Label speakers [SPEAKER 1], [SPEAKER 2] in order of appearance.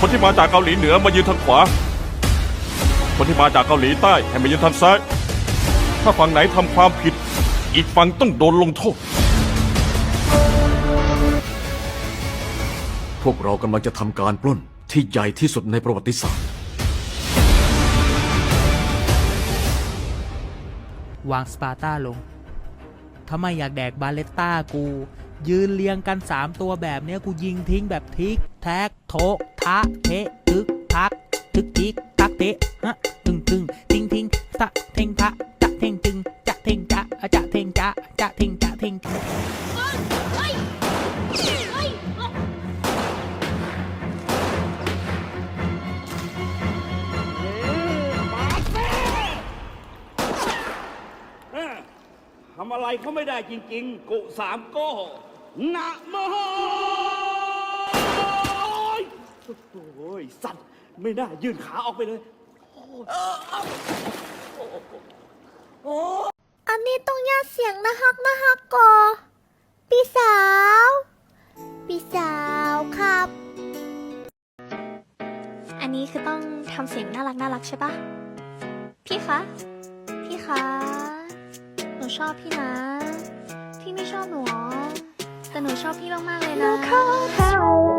[SPEAKER 1] คนที่มาจากเกาหลีเหนือมายืนทางขวา คนที่มาจากเกาหลีใต้ให้มายืนทางซ้าย ถ้าฝั่งไหนทำความผิด อีกฝั่งต้องโดนลงโทษ
[SPEAKER 2] พวกเรากำลังจะทำการปล้นที่ใหญ่ที่สุดในประวัติศาสตร์
[SPEAKER 3] วางสปาร์ต้าลงทำไมอยากแดกบาเลตต้ากู ยืนเรียงกัน 3 ตัวแบบเนี้ยกูยิงทิ้งแบบทิก แท็กโถทะเทตึกทักทึกทิกทักเทะฮะตึงตึงทิ้งทิ้งทะเทงทะจะเทงจึงจะเทงจะอะจะเทงจะจะเทงจะเทง
[SPEAKER 4] ทำอะไรเขาไม่ได้จริง ๆ กุสามโก้นะโมโอ้ยสัตว์ไม่น่ายื่นขาออกไปเลย
[SPEAKER 5] อันนี้ต้องยาเสียงนะฮักนะฮักกอพี่สาว พี่สาวครับ
[SPEAKER 6] อันนี้คือต้องทำเสียงน่ารักน่ารักใช่ปะพี่คะ พี่คะ นูชอบพี่นะ พี่ไม่ชอบหนูหรอแต่หนูชอบพี่มากๆเลยนะ